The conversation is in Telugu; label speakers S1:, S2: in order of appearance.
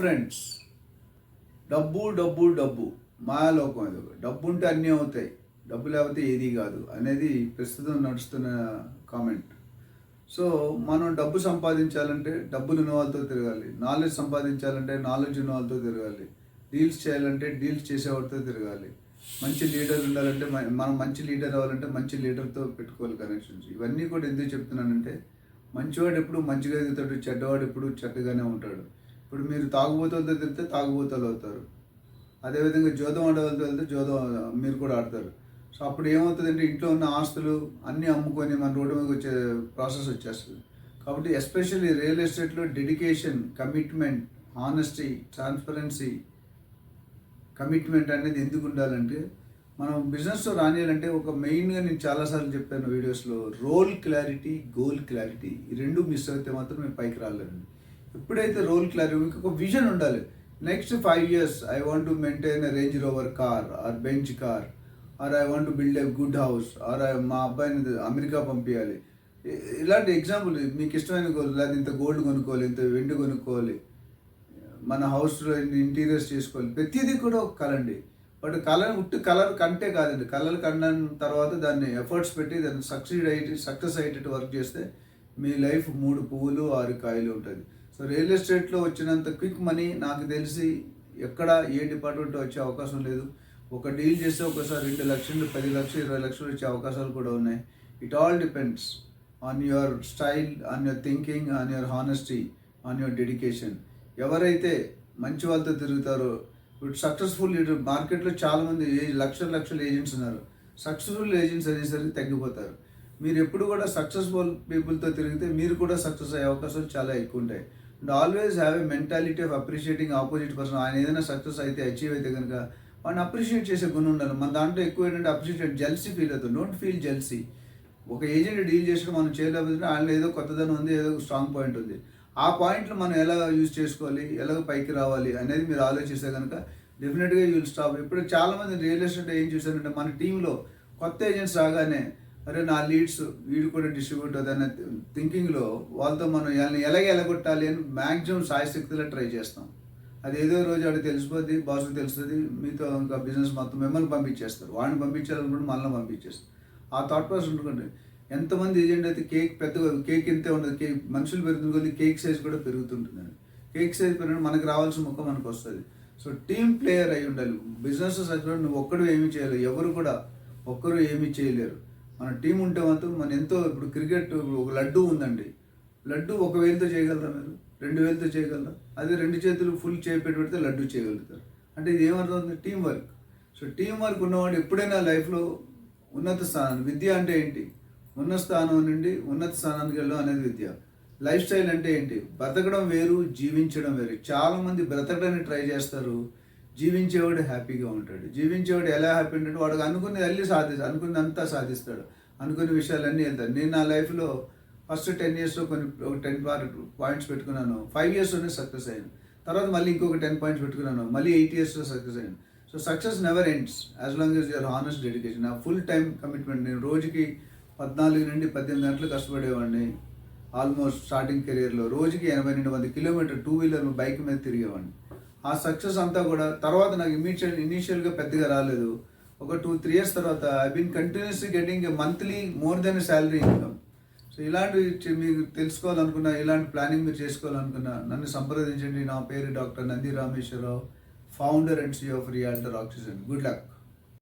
S1: ఫ్రెండ్స్ డబ్బు డబ్బు డబ్బు. మాయాలోకం ఇది డబ్బు ఉంటే అన్నీ అవుతాయి. డబ్బు లేకపోతే ఏది కాదు అనేది ప్రస్తుతం నడుస్తున్న కామెంట్ సో మనం డబ్బు సంపాదించాలంటే డబ్బులు ఉన్న వాళ్ళతో తిరగాలి. నాలెడ్జ్ సంపాదించాలంటే నాలెడ్జ్ ఉన్న వాళ్ళతో తిరగాలి. డీల్స్ చేయాలంటే డీల్స్ చేసేవాడితో తిరగాలి. మంచి లీడర్ ఉండాలంటే మనం మంచి లీడర్ అవ్వాలంటే మంచి లీడర్తో పెట్టుకోవాలి కనెక్షన్స్ ఇవన్నీ కూడా ఎందుకు చెప్తున్నానంటే మంచివాడు ఎప్పుడు మంచిగా ఎదుగుతాడు చెడ్డవాడు ఎప్పుడు చెడ్డగానే ఉంటాడు. ఇప్పుడు మీరు తాగుబోతులతో తిరిగితే తాగుబోతులు అవుతారు. అదేవిధంగా జోదం ఆడవాళ్ళతో వెళ్తే జోదం మీరు కూడా ఆడతారు. సో అప్పుడు ఏమవుతుందంటే ఇంట్లో ఉన్న ఆస్తులు అన్నీ అమ్ముకొని మన రోడ్డు మీద వచ్చే ప్రాసెస్ వచ్చేస్తుంది. కాబట్టి ఎస్పెషల్లీ రియల్ ఎస్టేట్లో dedication commitment honesty transparency commitment అనేది ఎందుకు ఉండాలంటే మనం బిజినెస్లో రానియాలంటే ఒక మెయిన్గా నేను చాలాసార్లు చెప్పాను వీడియోస్లో రోల్ క్లారిటీ గోల్ క్లారిటీ ఈ రెండు మిస్ అయితే మాత్రం మేము పైకి రాలేదండి ఎప్పుడైతే రోల్ క్లారిటీ మీకు ఒక విజన్ ఉండాలి. Next five years I want to maintain a Range Rover car or Benz car or I want to build a good house or మా అబ్బాయిని అమెరికా పంపించాలి ఇలాంటి ఎగ్జాంపుల్ మీకు ఇష్టమైన గోల్ లేదా ఇంత గోల్డ్ కొనుక్కోవాలి ఇంత వెండి కొనుక్కోవాలి. మన హౌస్లో ఇంటీరియర్స్ చేసుకోవాలి. ప్రతిదీ కూడా ఒక కళ అండి. బట్ కలర్ ఉట్టి కలర్ కంటే కాదండి. కలర్ కన్న తర్వాత దాన్ని ఎఫర్ట్స్ పెట్టి దాన్ని సక్సీడ్ అయ్యి సక్సెస్ అయ్యేటట్టు వర్క్ చేస్తే మీ లైఫ్ మూడు పువ్వులు ఆరు కాయలు ఉంటుంది. సో రియల్ ఎస్టేట్లో వచ్చినంత క్విక్ మనీ నాకు తెలిసి ఎక్కడ ఏ డిపార్ట్మెంట్ వచ్చే అవకాశం లేదు. ఒక డీల్ చేస్తే ఒకసారి రెండు లక్షలు పది లక్షలు ఇరవై లక్షలు వచ్చే అవకాశాలు కూడా ఉన్నాయి. It all depends on your style on your thinking on your honesty on your dedication ఎవరైతే మంచి వాళ్ళతో తిరుగుతారో ఇప్పుడు సక్సెస్ఫుల్ లీడర్ మార్కెట్లో చాలామంది ఏ- లక్షల లక్షల ఏజెంట్స్ ఉన్నారు. సక్సెస్ఫుల్ ఏజెంట్స్ అనేసరికి తగ్గిపోతారు. మీరు ఎప్పుడు కూడా సక్సెస్ఫుల్ పీపుల్తో తిరిగితే మీరు కూడా సక్సెస్ అయ్యే అవకాశాలు చాలా ఎక్కువ ఉంటాయి. And always have a mentality of appreciating opposite person ఆయన ఏదైనా సక్సెస్ అయితే అచీవ్ అయితే కనుక వాడిని అప్రిషియేట్ చేసే గుణం ఉండాలి. మన దాంట్లో ఎక్కువ ఏంటంటే అప్రిషియేట్ జెల్సీ ఫీల్ అవుతుంది. డోంట్ ఫీల్ జెల్సీ ఒక ఏజెంట్ డీల్ చేసిన మనం చేయలేకపోతే ఆయన ఏదో కొత్తదనం ఉంది ఏదో స్ట్రాంగ్ పాయింట్ ఉంది. ఆ పాయింట్లు మనం ఎలా యూజ్ చేసుకోవాలి? ఎలా పైకి రావాలి అనేది మీరు ఆలోచిస్తే కనుక డెఫినెట్గా యూ విల్ స్టాప్ ఇప్పుడు చాలా మంది రియల్ ఎస్టేట్ ఏం చూసారంటే మన టీంలో కొత్త ఏజెంట్స్ రాగానే అరే నా లీడ్స్ వీడు కూడా డిస్ట్రిబ్యూట్ అవుతాయన్న థింకింగ్లో వాళ్ళతో మనం ఎలా ఎలాగ ఎలగొట్టాలి అని మ్యాక్సిమం సాయశక్తిలో ట్రై చేస్తాం. అది ఏదో రోజు ఆడికి తెలిసిపోద్ది బాస్కి తెలుస్తుంది మీతో ఇంకా బిజినెస్ మొత్తం మిమ్మల్ని పంపించేస్తారు. వాడిని పంపించాలనుకుంటే మనల్ని పంపించేస్తారు. ఆ థాట్ ప్రాసెస్ ఉంటుంది ఎంతమంది ఏజెంట్ అయితే కేక్ పెద్దగా కేక్ ఇంతే ఉండదు కేక్ మనుషులు పెరుగుతుంది కొద్ది కేక్ సైజ్ కూడా పెరుగుతుంటుందండి. కేక్ సైజ్ పెరిగిన మనకు రావాల్సిన ముఖం మనకు వస్తుంది. సో టీమ్ ప్లేయర్ అయి ఉండాలి. బిజినెస్ సచివాడు నువ్వు ఒక్కడు ఏమీ చేయలేవు. ఎవరు కూడా ఒక్కరు ఏమీ చేయలేరు. మన టీం ఉంటే మాత్రం మన ఎంతో ఇప్పుడు క్రికెట్ ఒక లడ్డు ఉందండి. లడ్డు ఒక వేలుతో చేయగలరా మీరు? రెండు వేలతో చేయగలరా? అదే రెండు చేతులు ఫుల్ చేపెట్టి పెడితే లడ్డు చేయగలుగుతారు. అంటే ఇది ఏమర్థం team work so team work ఉన్నవాడు ఎప్పుడైనా లైఫ్లో ఉన్నత స్థానం విద్య అంటే ఏంటి? ఉన్నత స్థానం నుండి ఉన్నత స్థానానికి వెళ్ళడం అనేది విద్య. లైఫ్ స్టైల్ అంటే ఏంటి? బ్రతకడం వేరు జీవించడం వేరు. చాలా మంది బ్రతకడానికి ట్రై చేస్తారు. జీవించేవాడు హ్యాపీగా ఉంటాడు. జీవించేవాడు ఎలా హ్యాపీ ఉంటాడు వాడు అనుకున్నది వెళ్ళి సాధిస్తాడు అనుకున్నది అంతా సాధిస్తాడు. అనుకున్న విషయాలన్నీ వెళ్తాడు నేను నా లైఫ్లో ఫస్ట్ టెన్ ఇయర్స్లో కొన్ని ఒక టెన్ పాయింట్స్ పెట్టుకున్నాను. ఫైవ్ ఇయర్స్లోనే సక్సెస్ అయ్యాను. తర్వాత మళ్ళీ ఇంకొక టెన్ పాయింట్స్ పెట్టుకున్నాను. మళ్ళీ ఎయిట్ ఇయర్స్లో సక్సెస్ అయ్యాను. So success never ends. As long as your honest dedication. నా ఫుల్ టైం కమిట్మెంట్. నేను రోజుకి పద్నాలుగు నుండి పద్దెనిమిది గంటలు కష్టపడేవాడిని. ఆల్మోస్ట్ స్టార్టింగ్ కెరియర్లో రోజుకి ఎనభై నుండి వంద కిలోమీటర్ టూ వీలర్ బైక్ మీద తిరిగేవాడిని. ఆ సక్సెస్ అంతా కూడా తర్వాత నాకు ఇమీడియట్ ఇనీషియల్గా పెద్దగా రాలేదు. ఒక టూ త్రీ ఇయర్స్ తర్వాత I been continuous getting monthly more than salary income so ఇలాంటివి మీరు మీకు తెలుసుకోవాలనుకున్నా ఇలాంటి ప్లానింగ్ మీరు చేసుకోవాలనుకున్నా నన్ను సంప్రదించండి. నా పేరు doctor Nandi Rameswararao founder and CEO of Realtor Oxygen good luck